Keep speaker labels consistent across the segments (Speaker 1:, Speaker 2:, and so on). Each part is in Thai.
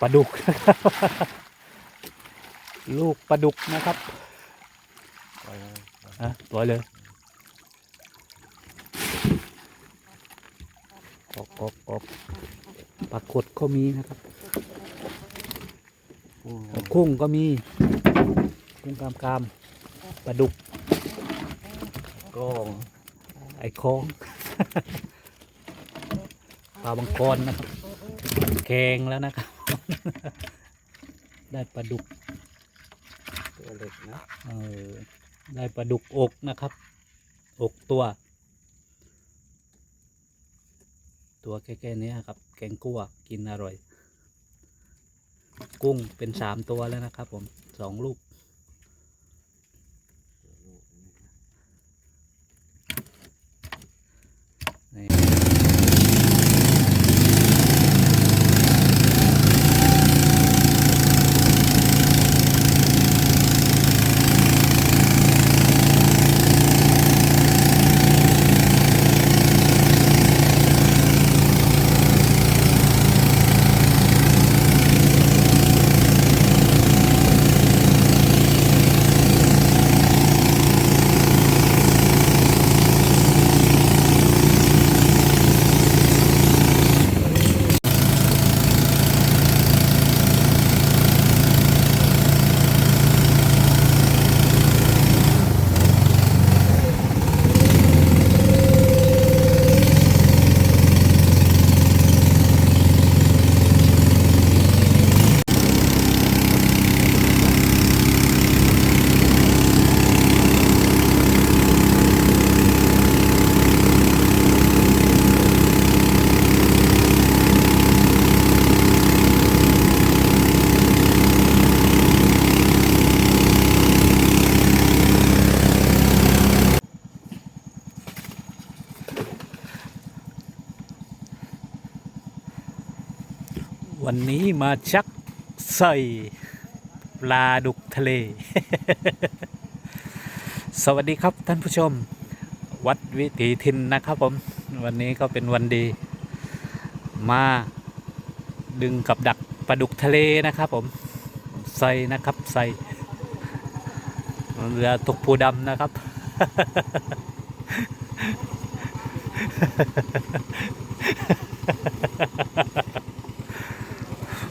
Speaker 1: ปลาดุก ลูกปลาดุกนะครับ
Speaker 2: ปล่อยเลย
Speaker 1: อะปล่อยเลยออกออกออกปลากดก็มีนะครับ
Speaker 2: กุ้ง
Speaker 1: กุ้งก็มีกุ้งกามกามปลาดุก
Speaker 2: กอง
Speaker 1: ไอ้คองปลาบังกรนะครับแกงแล้วนะครับ ได้ปลาดุก
Speaker 2: ตัวเล็กนะ
Speaker 1: เออได้ปลาดุกอกนะครับ อกตัว ตัวแค่ๆนี้ครับ แกงกั้วกินอร่อย กุ้งเป็นสามตัวแล้วนะครับ ผมสองลูกนี่นี้มา ชักใส่ปลาดุกทะเล สวัสดีครับท่านผู้ชม วัดวิถีทินนะครับผม วันนี้ก็เป็นวันดี มาดึงกับดักปลาดุกทะเลนะครับผม ใส่นะครับใส่เรือตกปูดำนะครับ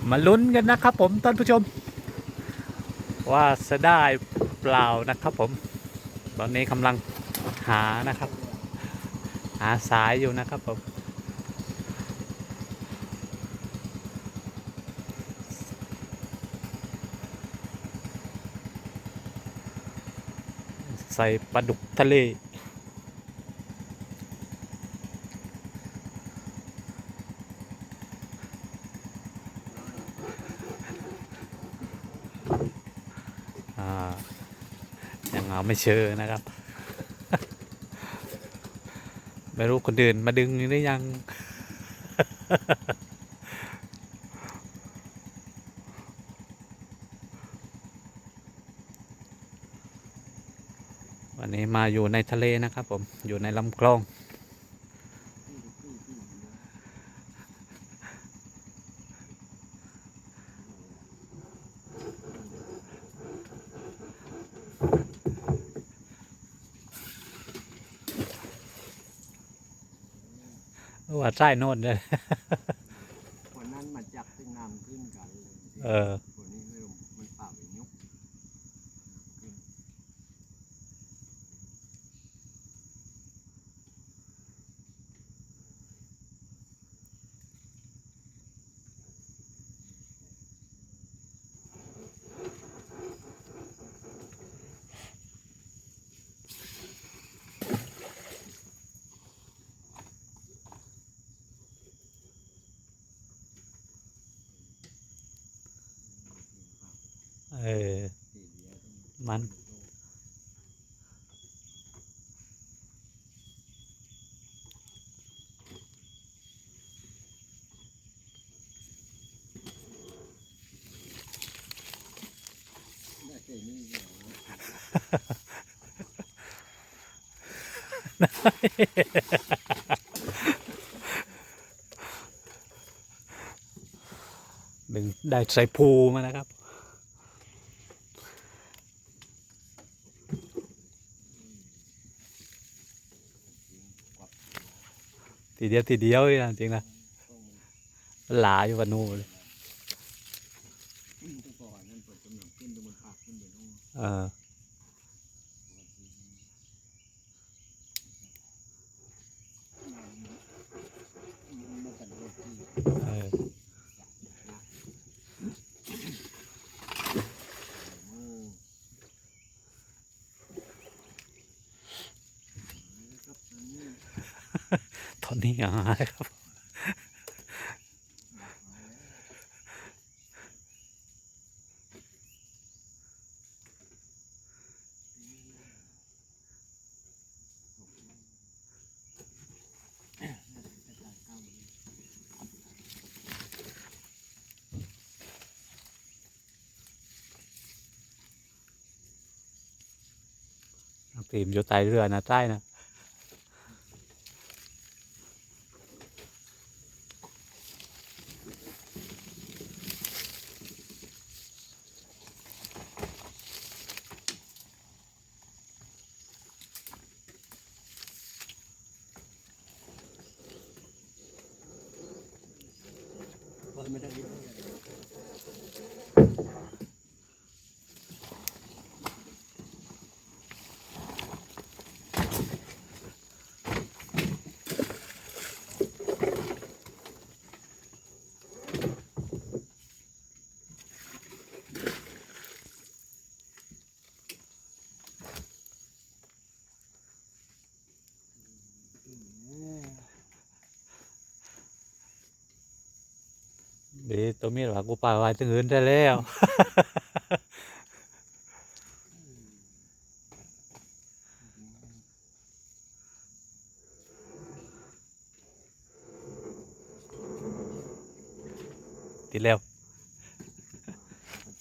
Speaker 1: มาลุ้นกันนะครับผมท่านผู้ชม ว่าจะได้เปล่านะครับผม ตอนนี้กำลังหานะครับ หาสายอยู่นะครับผม ใส่ปลาดุกทะเล อ่ายังเอาไม่เชอนะครับ ไม่รู้คนอื่นมาดึงหรือยัง วันนี้มาอยู่ในทะเลนะครับผมอยู่ในลำคลอง ใช่โน่นเลย
Speaker 2: วันนั้นมาจับเป็นน้ำขึ้นกันเลย
Speaker 1: เออ
Speaker 2: วันนี้เริ่มมันป่าไปยุกขึ้น
Speaker 1: เออ มัน
Speaker 2: ได้แค่นี้เดียวนะ
Speaker 1: ดึงได้ใส่ภูมานะครับ เดียวทีเดียวเลยนะจริงนะหลาอยู่วันนู้นเลย
Speaker 2: ขึ้นไปก่อนนั่นเปิดกำลังขึ้นดูมันปากขึ้นเดี๋ยวนู้น
Speaker 1: เออ
Speaker 2: มันมากันรถที่
Speaker 1: เออ
Speaker 2: โอ้ครับตอนนี้
Speaker 1: ตอนนี้หาครับตีมอยู่ใต้เรือนะใต้นะ
Speaker 2: เดไม่ได้เยอะ
Speaker 1: เดี๋ยวตัวมีดว่ากูป่าไว้ตึงอื่นได้แล้ว ติดแล้ว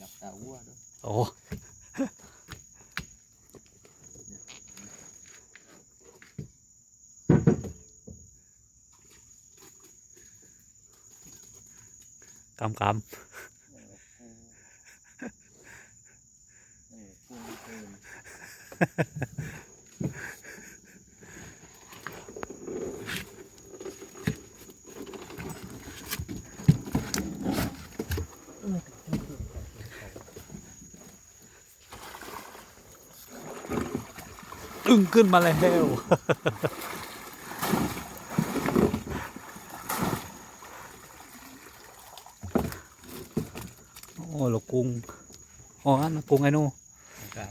Speaker 2: จับตาวัวด้วย
Speaker 1: โอ้ กำกำอึ้งขึ้นมาแล้ว โอ้ลูกกุ้ งอ๋ออันนั้นกุ้งไอ้นู่
Speaker 2: ครับ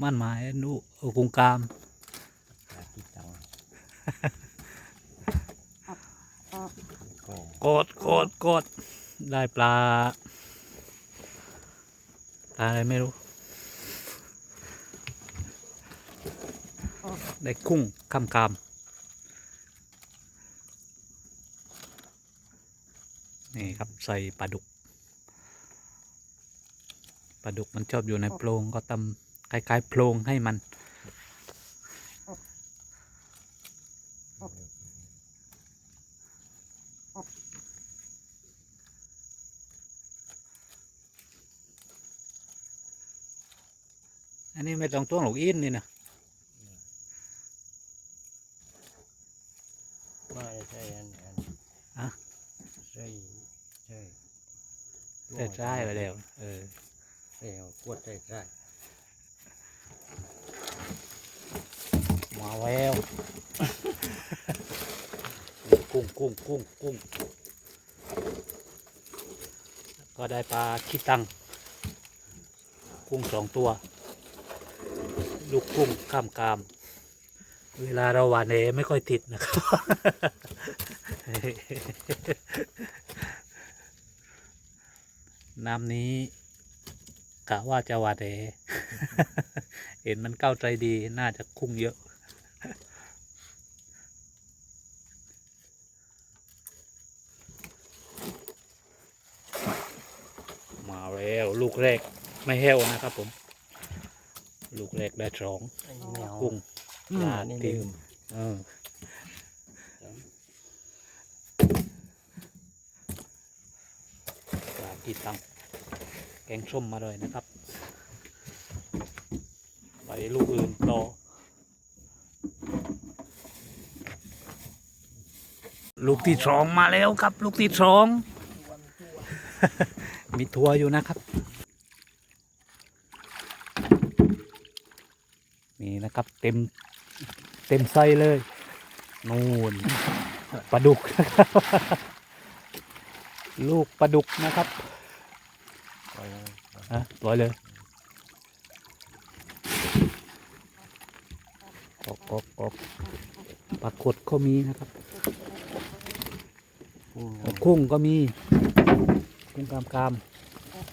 Speaker 1: มันหมายไอ้นู่เออกุ้งกาม
Speaker 2: ขาที่เตาก็
Speaker 1: กดกดกดได้ปลาปลาอะไรไม่รู้ ได้กุ้งคำกามนี่ครับใส่ปลาดุกป ลาดุกมันชอบอยู่ในโพรงก็ตำคล้ายๆโพรงให้มัน อันนี้ไม่ต้องต้วงหลกอินนี่นะ
Speaker 2: ไม่ใช่อันอัน
Speaker 1: อะ
Speaker 2: ใช่ใช่
Speaker 1: ใช่ใช่ไปแล้วเออ
Speaker 2: เอากวดใช่ใช่
Speaker 1: มาแววกุ้งกุ้งกุ้งกุ้งก็ได้ปลาขี้ตัง กุ้งสองตัว ลูกกุ้งข้ามกาม เวลาเราหวานเอไม่ค่อยติดนะครับ น้ำนี้ กะว่าจะหวานเอเห็นมันก้าวใจดีน่าจะคุ้งเยอะ มาแล้วลูกแรกไม่แห้วนะครับผม ลูกแรกได้สอง
Speaker 2: ไอ้แมว
Speaker 1: กุ้ง
Speaker 2: ปลานี่ลืม
Speaker 1: เออที่ตั้ง แกงส้มมาเลยนะครับ ไปลูกอื่นต่อลูกที่สองมาแล้วครับ ลูกที่สองมีทัวร์อยู่นะครับ นี่นะครับเต็มเต็มไส้เลยนู่นปลาดุก ลูกปลาดุกนะครับ
Speaker 2: อยเลย
Speaker 1: ฮะปล่อยเลยออกออกออกปลากดก็มีนะครับ
Speaker 2: กุ้ง
Speaker 1: กุ้งก็มีกุ้งกามกาม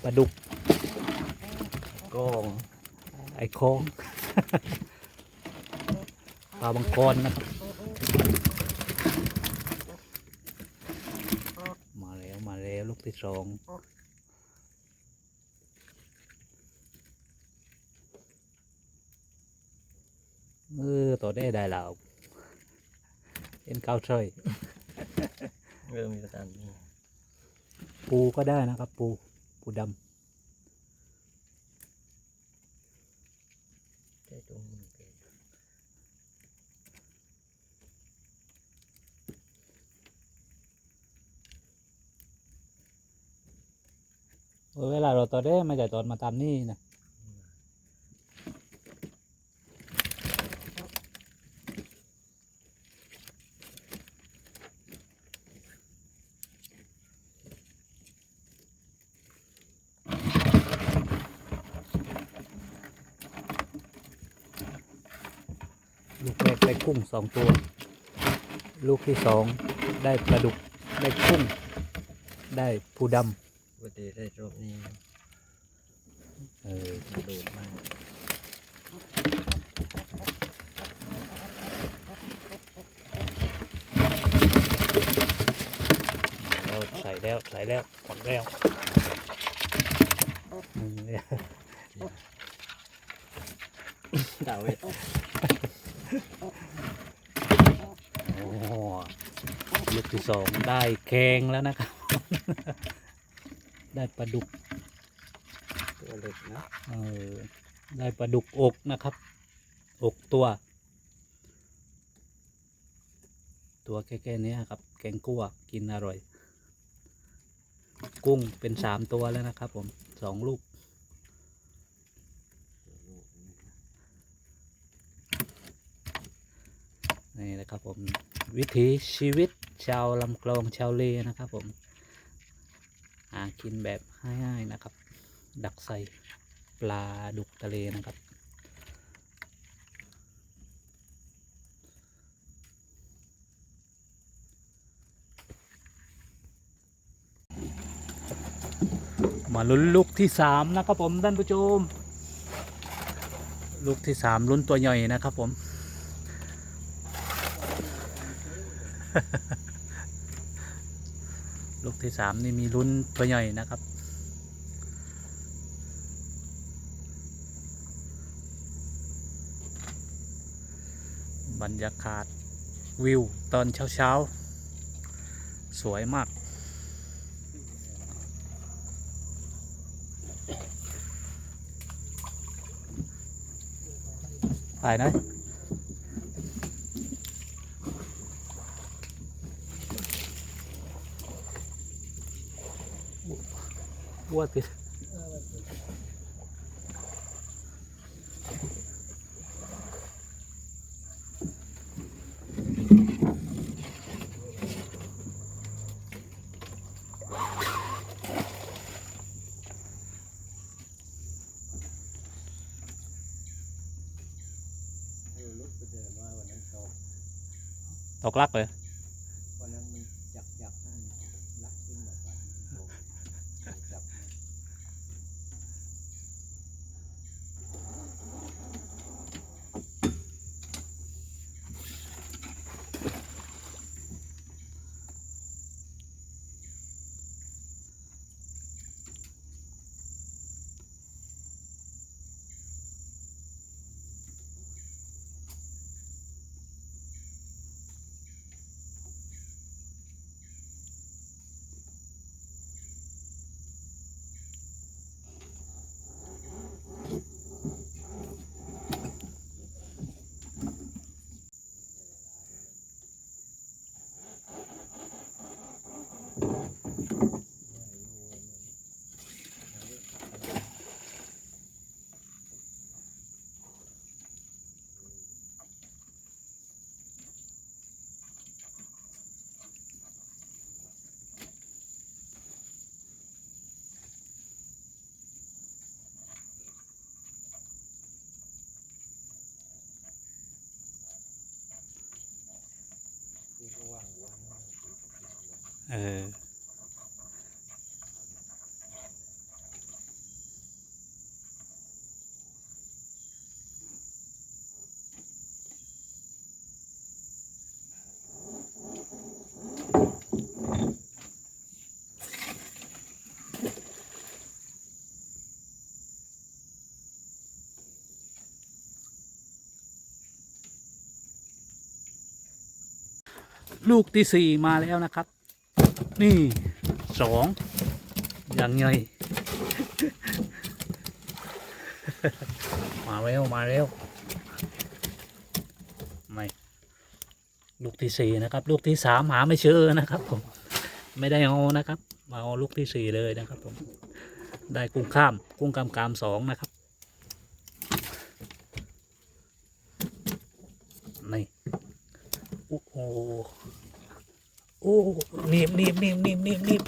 Speaker 1: ปลาดุก
Speaker 2: กล้อง
Speaker 1: ไอ้คองปลาบังกรนะครับ มาแล้วมาแล้วลูกที่สองเออ ตัวได้ได้แล้วเอ็นเก้าเฉย
Speaker 2: เริ่มมีกระตันนี่
Speaker 1: ปูก็ได้นะครับ ปูปูด
Speaker 2: ใช่ตรงนี้เป็นำ
Speaker 1: เออเวลาเราตัวได้มาจากตอนมาตามนี่นะลูกแรกได้กุ้ง สองตัว ลูกที่สองได้ปลาดุกได้กุ้งได้ปูดำ
Speaker 2: วันเดย์ได้รอบนี้
Speaker 1: เออ
Speaker 2: กระโดดมาก
Speaker 1: เราใส่แล้วใส่แล้วหมดแล้วอืมเนี่ย
Speaker 2: ดาวเวท
Speaker 1: โอ้ลูก ที่สองได้แกงแล้วนะครับ ได้ปลาดุก
Speaker 2: ตัวเล็กนะ
Speaker 1: เออได้ปลาดุกอกนะครับ อกตัว ตัวแค่ๆนี้ครับ แกงกั่วกินอร่อย กุ้งเป็นสามตัวแล้วนะครับ ผมสองลูกนี่นะครับผม วิถีชีวิตชาวลำคลองชาวเลนะครับผม หากินแบบง่ายๆนะครับ ดักใส่ปลาดุกทะเลนะครับมาลุ้นลูกที่สามนะครับผมท่านผู้ชม ลูกที่สามลุ้นตัวใหญ่นะครับผม ลูกที่สามนี่มีลุ้นตัวใหญ่นะครับ บรรยากาศวิวตอนเช้าๆ สวยมากถ่ายน่อ ยวัวติดตกลักเลย
Speaker 2: วันนั้นมันจับจับนั่นลักขึ้นแบบว่าจับ
Speaker 1: อ เออ ลูกที่สี่มาแล้วนะครับ นี่สองอย่างไง มาแล้วมาแล้วไม่ลูกที่สี่นะครับ ลูกที่สามหาไม่เจอนะครับผม ไม่ได้เอานะครับ มาเอาลูกที่สี่เลยนะครับผม ได้กุ้งข้ามกุ้งกำกามสองนะครับนี่โอ้โหโอ้หนีบหนีบหนีบหนีบหนีบหนีบ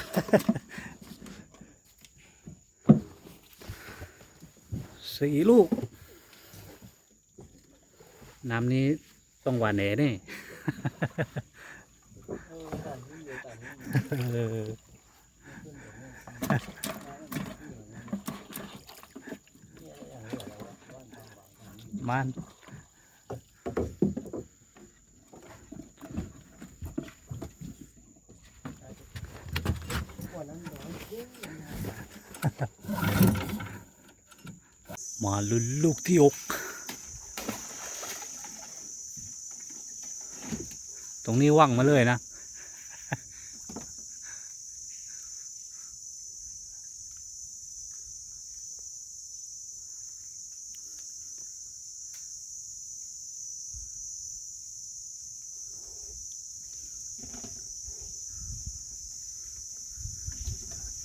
Speaker 1: สี่ลูก น้ำนี้ต้องหวานแหน่
Speaker 2: เนี่
Speaker 1: มัน มาลุลูกที่อก ตรงนี้ว่างมาเลยนะ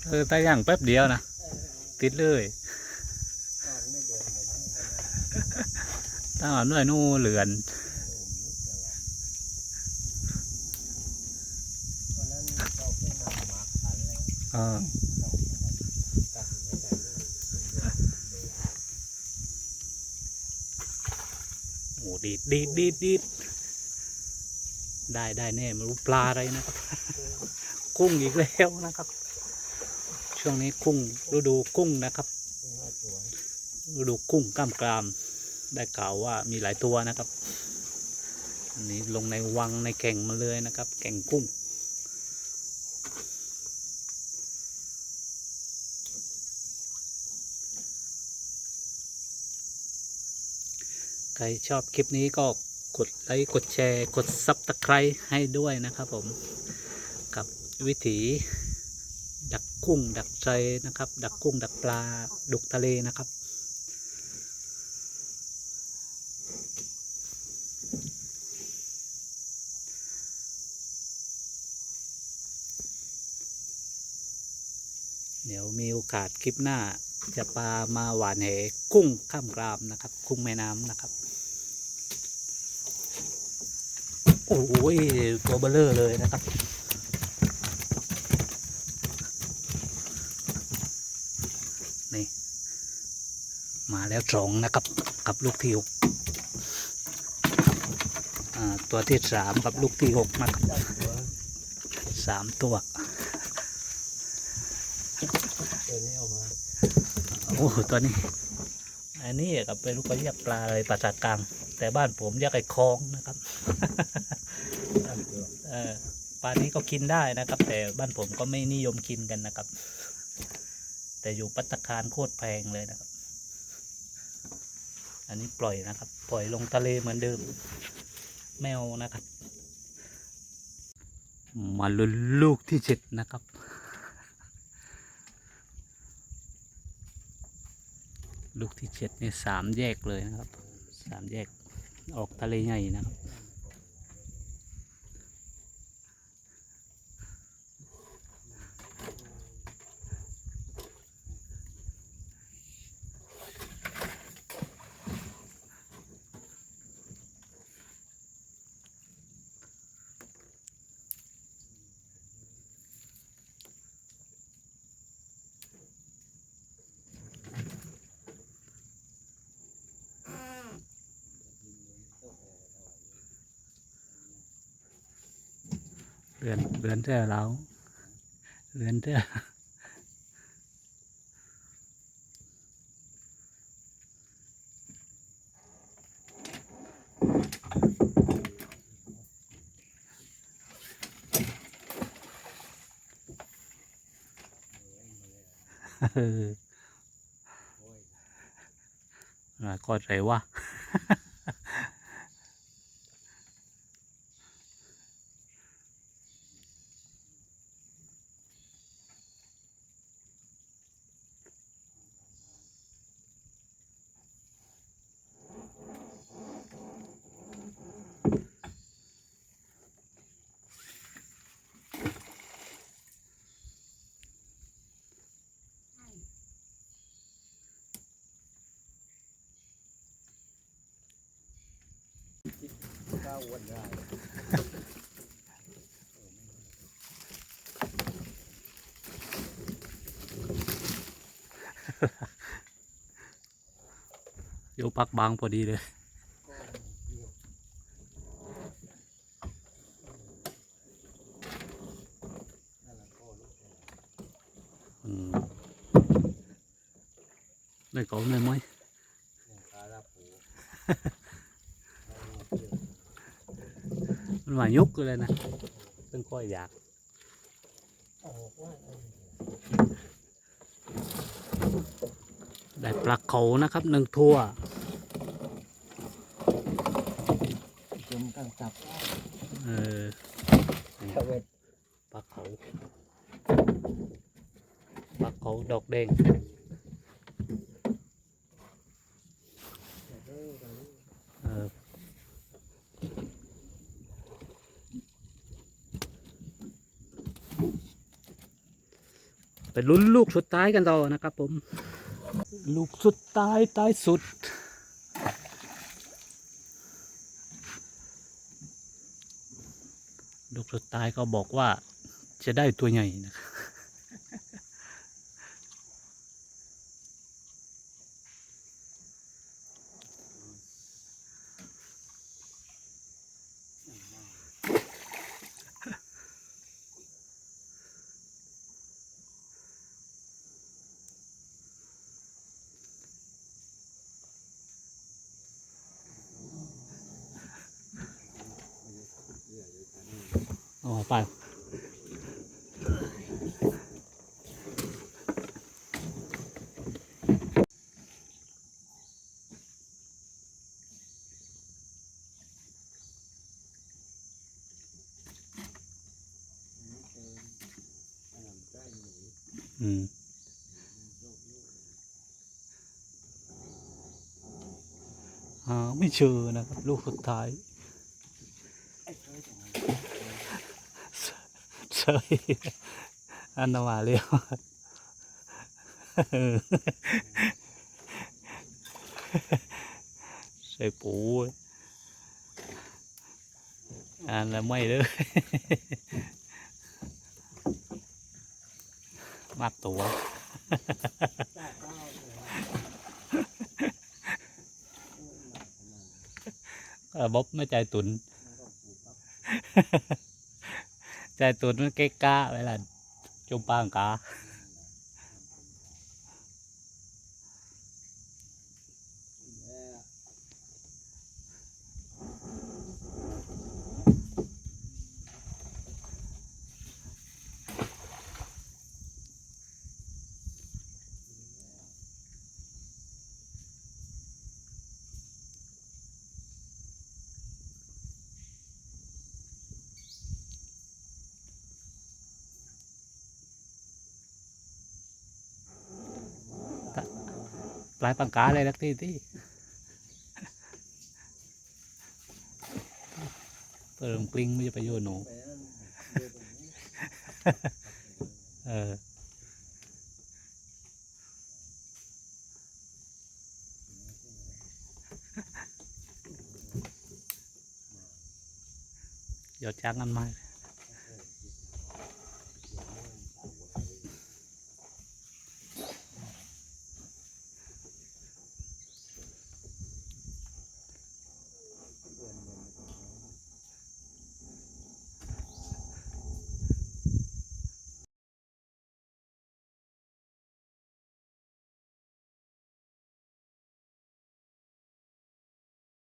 Speaker 1: เออแต่ย่างแป๊บเดียวนะ ติดเลย
Speaker 2: นอนไม่เดินเลยนะ
Speaker 1: ถ้าหน่วยนู่เหลือน
Speaker 2: วันนั้นเขาไปนำหมากขันแล้ว
Speaker 1: เออ
Speaker 2: ตัดไม่ได้เลย
Speaker 1: โอ้ดีดดีดดีดดีดได้ได้แน่ไม่รู้ปลาอะไรนะครับ กุ้งอีกแล้วนะครับ ช่วงนี้กุ้งฤดูกุ้งนะครับฤดูกุ้งกล้ามกราม ได้กล่าวว่ามีหลายตัวนะครับ อันนี้ลงในวังในแก่งมาเลยนะครับแก่งกุ้ง รชอบคลิปนี้ก็กดไลค์กดแชร์ กดซับตะไคร้ให้ด้วยนะครับผมกับวิถี ดักกุ้งดักใจนะครับ ดักกุ้งดักปลาดุกทะเลนะครับ เดี๋ยวมีโอกาสคลิปหน้าจะปลามาหวานแหกุ้งข้ามกรามนะครับ กุ้งแม่น้ำนะครับ โอ้ยตัวเบลเลอร์เลยนะครับ นี่ มาแล้วสองนะครับ กับลูกที่หกอ่าตัวที่สามกับลูกที่หกนะครับสามตัวโอ้ตัวนี้ อันนี้กับเป็นลูกก็เรียกปลาอะไรปลาจากกลาง แต่บ้านผมเรียกไอ้คลองนะครับ ปลานี้ก็กินได้นะครับ แต่บ้านผมก็ไม่นิยมกินกันนะครับ แต่อยู่ปัตตาคารโคตรแพงเลยนะครับ อันนี้ปล่อยนะครับ ปล่อยลงทะเลเหมือนเดิม แมวนะครับ มาลุ้นลูกที่เจ็ดนะครับลูกที่เจ็ดนี่สามแยกเลยนะครับสามแยกออกทะเลใหญ่นะครับ เดือนเดือนเท่าเราเรือนเด้อเออ
Speaker 2: โอ้ย
Speaker 1: อ่าก็ใจว่า
Speaker 2: โยว
Speaker 1: ปักบางพอดีเลย
Speaker 2: ได้ข
Speaker 1: องเลยไหมมันมานยกเลยนะต้นค่อย
Speaker 2: อยาก
Speaker 1: ได้ปลาเขานะครับหนึ่งทั่ว
Speaker 2: จมตั้งจับ
Speaker 1: เออ
Speaker 2: เทเวต
Speaker 1: ปลาเขาปลาเขาดอกแดง
Speaker 2: เด้อกัน
Speaker 1: เออไปลุ้นลูกสุดท้ายกันต่อนะครับผม ลูกสุดท้ายท้ายสุด ลูก สุดท้ายก็บอกว่าจะได้ตัวใหญ่นะครับ เชื่อนะครับ ลูกสุดท้ายเฉยอันนว่าเรียวเออใส่ปูอันล้วไม่เลยมัดตัว เออ บ๊อบไม่ใจตุน ใจตุนมันเก๊กกาไว้ล่ะจุมปางกา กาเลยลักที่ที่เปิดกลิ้งไม่จะไปโยนหนูเออเดี๋ยวจ้างกันมา